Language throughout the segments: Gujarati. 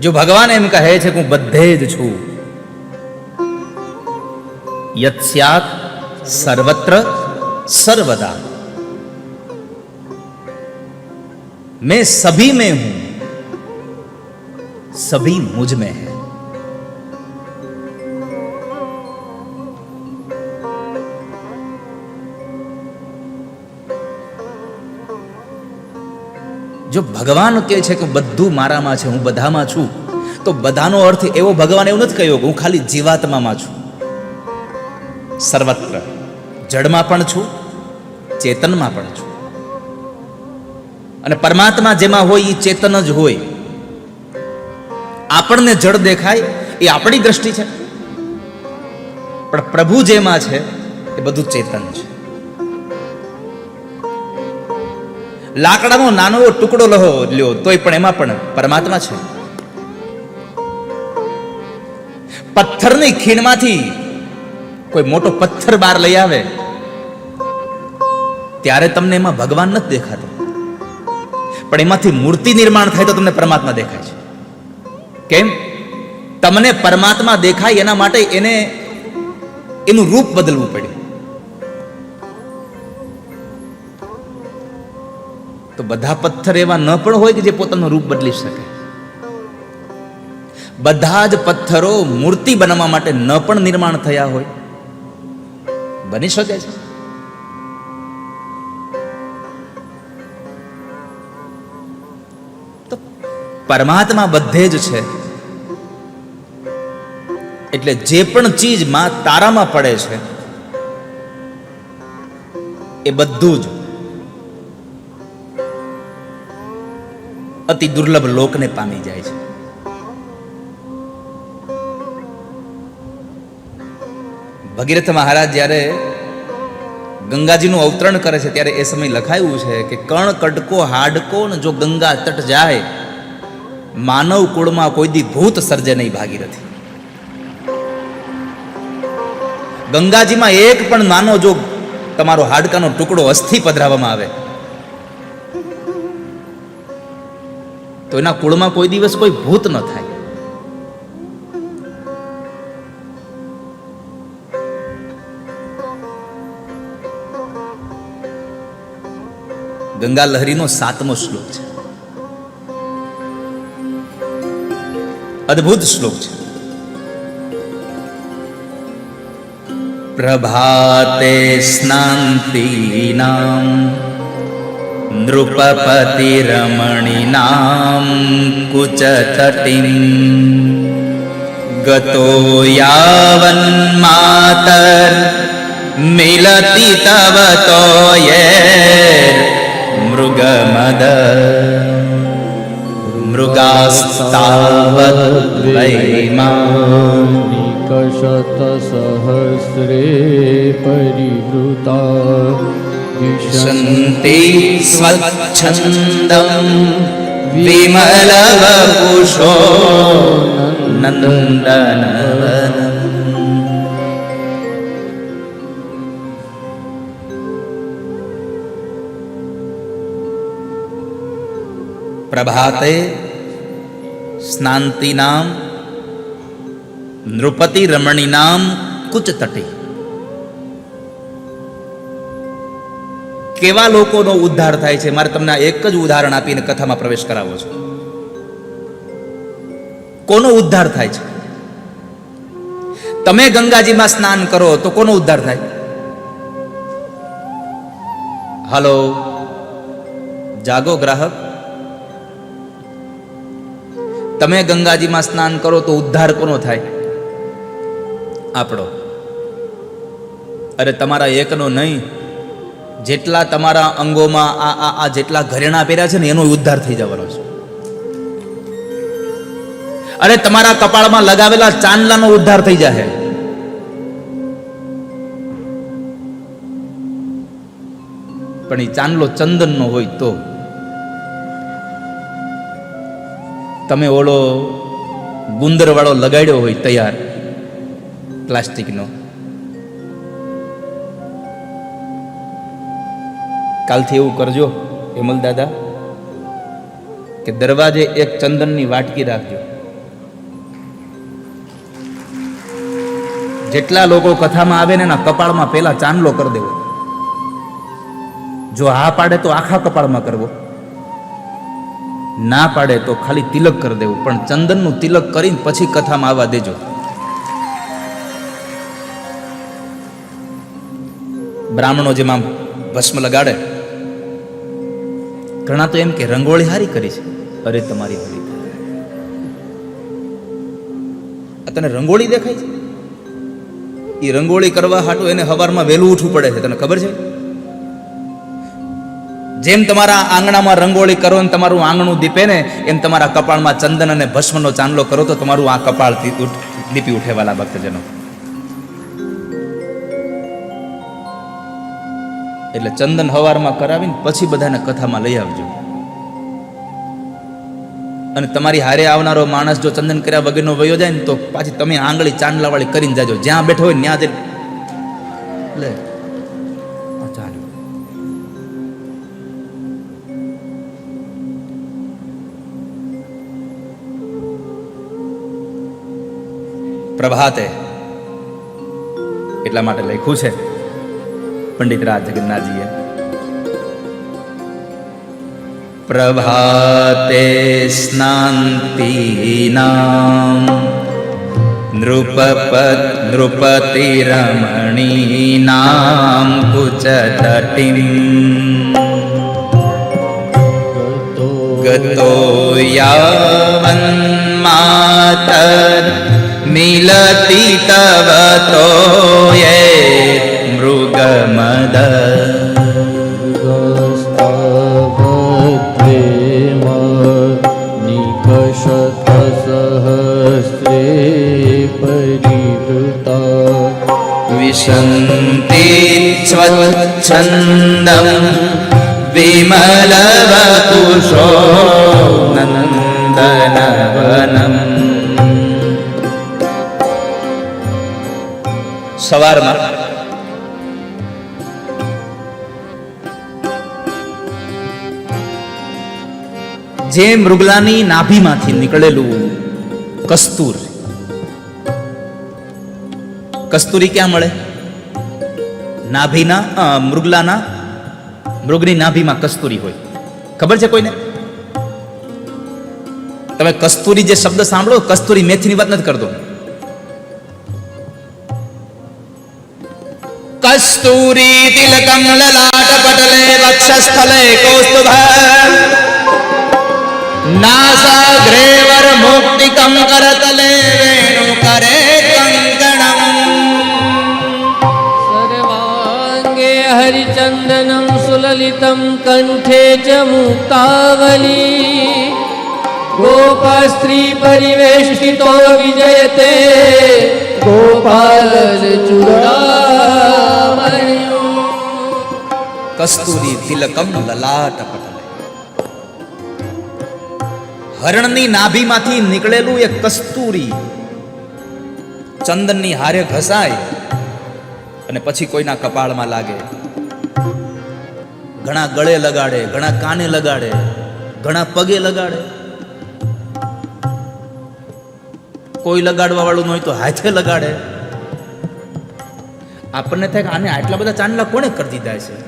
જો ભગવાન એમ કહે છે કે હું બધે જ છું યત સ્યાત સર્વત્ર સર્વદા मैं सभी में हूं सभी मुझ में है જો ભગવાન કહે છે કે બધું મારામાં છે, હું બધામાં છું, તો બધાનો અર્થ એવો ભગવાન એવું નથી કહ્યું કે હું ખાલી જીવાત્મામાં છું. સર્વત્ર જડમાં પણ છું, ચેતનમાં પણ છું. અને પરમાત્મા જેમાં હોય એ ચેતન જ હોય. આપણને જડ દેખાય એ આપણી દ્રષ્ટિ છે. પણ પ્રભુ જેમાં છે એ બધું ચેતન છે. લાકડાનો નાનો એવો ટુકડો લહો લ્યો, તોય પણ એમાં પણ પરમાત્મા છે. પથ્થરની ખીણમાંથી કોઈ મોટો પથ્થર બહાર લઈ આવે, ત્યારે તમને એમાં ભગવાન નથી દેખાતો. પણ એમાંથી મૂર્તિ નિર્માણ થાય તો તમને પરમાત્મા દેખાય છે. કેમ? તમને પરમાત્મા દેખાય એના માટે એને એનું રૂપ બદલવું પડ્યું. તો બધા પથ્થર એવા ન પણ હોય કે જે પોતાનું રૂપ બદલી શકે. બધા જ પથ્થરો મૂર્તિ બનાવવા માટે ન પણ નિર્માણ થયા હોય. બની શકે છે. પરમાત્મા બધે જ છે. એટલે જે પણ ચીજમાં તારામાં પડે છે, એ બધું જ અતિ દુર્લભ લોકને પામી જાય છે. ભગીરથ મહારાજ જ્યારે ગંગાજીનું અવતરણ કરે છે ત્યારે એ સમય લખાયું છે કે કણ કડકો હાડકો ને જો ગંગા તટ જાય, માનવ કુળમાં કોઈ દી ભૂત સર્જે નહીં ભાગીરથી. ગંગાજીમાં એક પણ નાનો જો તમારો હાડકાનો ટુકડો અસ્થિ પધરાવવામાં આવે તો એના કુળમાં કોઈ દિવસ કોઈ ભૂત ન થાય. ગંગા લહેરીનો સાતમો શ્લોક છે. અદ્ભુત શ્લોક છે. પ્રભાતે સ્નાંતિનામ नृपपतिरमणिनां कुचतिं गतो यावन्मातर् मिलति तव तोये मृगमद। मृगास्तावद्वै मा परिवृता। विशन्ति स्वच्छन्दम् विमलवपुषो छन्दोन्द प्रभाते स्नान्तीनां नृपतिरमणिनां कुचतटे। કેવા લોકોનો ઉદ્ધાર થાય છે? મારે તમને એક જ ઉદાહરણ આપીને કથામાં પ્રવેશ કરાવો છો. કોનો ઉદ્ધાર થાય છે? તમે ગંગાજીમાં સ્નાન કરો તો કોનો ઉદ્ધાર થાય? હાલો. જાગો ગ્રાહક. તમે ગંગાજીમાં સ્નાન કરો તો ઉદ્ધાર કોનો થાય? આપણો. અરે, તમારા એકનો નહીં. જેટલા તમારા અંગોમાં આ આ આ જેટલા ઘરેણા પહેર્યા છે ને, એનો ઉદ્ધાર થઈ જવાનો છે. અરે, તમારા કપાળમાં લગાવેલા ચાંદલાનો ઉદ્ધાર થઈ જાય પણ એ ચાંદલો ચંદનનો હોય તો તમે ઓલો ગુંદરવાળો લગાડ્યો હોય તૈયાર પ્લાસ્ટિકનો. કાલથી એવું કરજો, હેમલ દાદા, કે દરવાજે એક ચંદનની વાટકી રાખજો. જેટલા લોકો કથામાં આવે ને એના કપાળમાં પહેલા ચાંદલો કરી દેવો. જો હા પાડે તો આખા કપાળમાં કરવો. ના પાડે તો ખાલી તિલક કરી દેવું, પણ ચંદનનું તિલક કરીને પછી કથામાં આવવા દેજો. બ્રાહ્મણો જેમાં ભસ્મ લગાડે ઘણા તો એમ કે રંગોળી હારી કરી છે. અરે તમારી હોળી તને રંગોળી દેખાય છે? એ રંગોળી કરવા હાટું એને હવારમાં વહેલું ઉઠવું પડે છે. તને ખબર છે? જેમ તમારા આંગણામાં રંગોળી કરો ને તમારું આંગણું દીપે ને, એમ તમારા કપાળમાં ચંદન અને ભસ્મનો ચાંદલો કરો તો તમારું આ કપાળ દીપી ઉઠેવાલા ભક્તજનો. એટલે ચંદન હવારમાં કરાવીને પછી બધાને કથામાં લઈ આવજો. અને તમારી હારે આવનારો માણસ જો ચંદન કર્યા વગરનો વયો જાય ને તો પાછી તમે આંગળી ચાંદલાવાળી કરીને જાજો. જ્યાં બેઠો હોય ત્યાં જઈને. લે. આ પ્રભાતે એટલા માટે લખ્યું છે. પંડિત રાજ જગન્નાથજીએ પ્રભાતે સ્નાંતીનામ નૃપપત નૃપતિરમણીનામ કુચતટિમ ગતો યાવન્માતર મિલતિ તવ તો विशन्ति स्वच्छन्दं विमलवपुषो नन्दनवनम् સવારમાં જે મૃગલાની નાભીમાંથી નીકળેલું કસ્તુર. કસ્તુરી ક્યાં મળે? નાભીના અ, મૃગલાના મૃગની નાભીમાં કસ્તુરી હોય. ખબર છે કોઈને? તમે કસ્તુરી જે શબ્દ સાંભળો કસ્તુરી મેથીની વાત નથી કરતો. કસ્તુરી તિલકમ લલાટ પટલે વક્ષસ્થલે કૌસ્તુભ. नासाग्रेवर मुक्तिकं करतले वेणुकरे कङ्कणम् सर्वाङ्गे हरिचन्दनं सुललितं कण्ठे च मुक्तावली गोपास्त्रीपरिवेष्टितो विजयते गोपालचूडामणि कस्तूरी तिलकं ललाटपटम् હરણની નાભીમાંથી નીકળેલું એ કસ્તુરી. ચંદનની હારે ઘસાય અને પછી કોઈના કપાળમાં લાગે. ઘણા ગળે લગાડે, ઘણા કાને લગાડે, ઘણા પગે લગાડે. કોઈ લગાડવા વાળું ન હોય તો હાથે લગાડે. આપણને થાય કે આને આટલા બધા ચાંદલા કોણે કરી દીધા છે?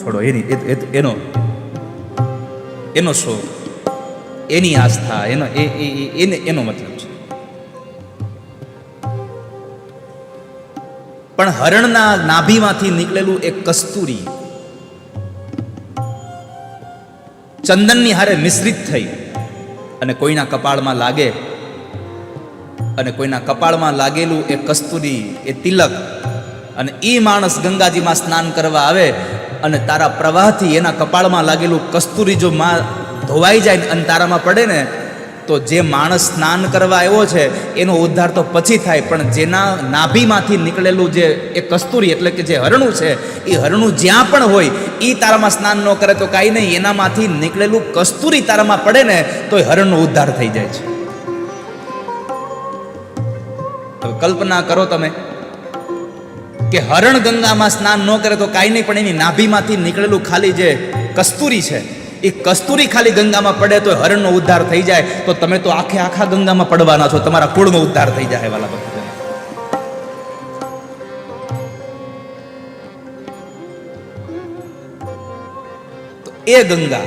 છોડો. એની એનો એનો શોખ એની આસ્થા, એનો એ- એને એનો મતલબ છે. પણ હરણના નાભીમાંથી નીકળેલું એક કસ્તુરી ચંદનની હારે મિશ્રિત થઈ અને કોઈના કપાળમાં લાગે, અને કોઈના કપાળમાં લાગેલું એ કસ્તુરી એ તિલક અને એ માણસ ગંગાજીમાં સ્નાન કરવા આવે અને તારા પ્રવાહથી એના કપાળમાં લાગેલું કસ્તુરી જો માં ધોવાઈ જાય અને તારામાં પડે ને, તો જે માણસ સ્નાન કરવા આવ્યો છે, એનો ઉદ્ધાર તો પછી થાય. પણ જેના નાભીમાંથી નીકળેલું જે એ કસ્તુરી એટલે કે જે હરણું છે, એ હરણું જ્યાં પણ હોય એ તારામાં સ્નાન ન કરે તો કાંઈ નહીં. એનામાંથી નીકળેલું કસ્તુરી તારામાં પડે ને, તો એ હરણનો ઉદ્ધાર થઈ જાય છે. કલ્પના કરો તમે. કે હરણ ગંગામાં સ્નાન ન કરે તો કાંઈ નહીં, પણ એની નાભીમાંથી નીકળેલું ખાલી જે કસ્તુરી છે, એ કસ્તુરી ખાલી ગંગામાં પડે તો હરણનો ઉદ્ધાર થઈ જાય. તો તમે તો આખે આખા ગંગામાં પડવાના છો, તમારા કુળનો ઉદ્ધાર થઈ જાય વાલા ભક્તજનો તો એ ગંગા